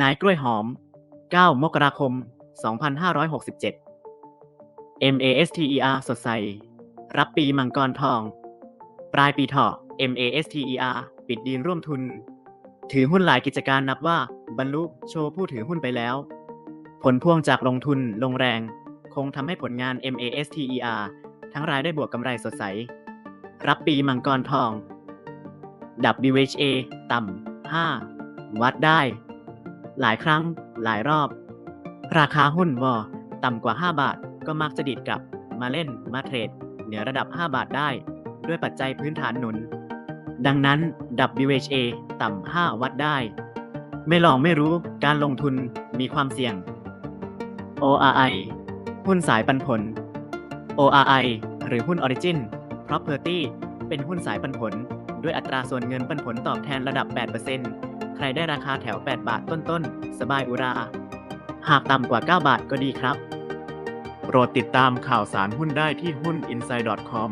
นายกล้วยหอม 9 มกราคม 2567 MASTER สดใส รับปีมังกรทอง ปลายปีเถาะ MASTER ปิดดีลร่วมทุน ถือหุ้นหลายกิจการนับว่าบรรลุโชว์ผู้ถือหุ้นไปแล้ว ผลพ่วงจากลงทุนลงแรง คงทำให้ผลงาน MASTER ทั้งรายได้บวกกำไรสดใส รับปีมังกรทอง WHA ต่ำ 5 วัดได้ หลายครั้งหลายรอบ ราคาหุ้นวอต่ำกว่า 5 บาทก็มักจะดีดกลับ มาเล่นมาเทรด เหนือระดับ 5 บาทได้ ด้วยปัจจัยพื้นฐานหนุน ดังนั้น WHA ต่ำ 5 วัดได้ ไม่ลองไม่รู้การลงทุนมีความเสี่ยง ORI หุ้นสายปันผล ORI หรือหุ้น Origin Property เป็นหุ้นสายปันผล ด้วยอัตราส่วนเงินปันผลตอบแทนระดับ 8% ใครได้ราคาแถว 8 บาทต้นๆ สบายอุรา หากต่ำกว่า 9 บาทก็ดีครับ โปรดติดตามข่าวสารหุ้นได้ที่หุ้น inside.com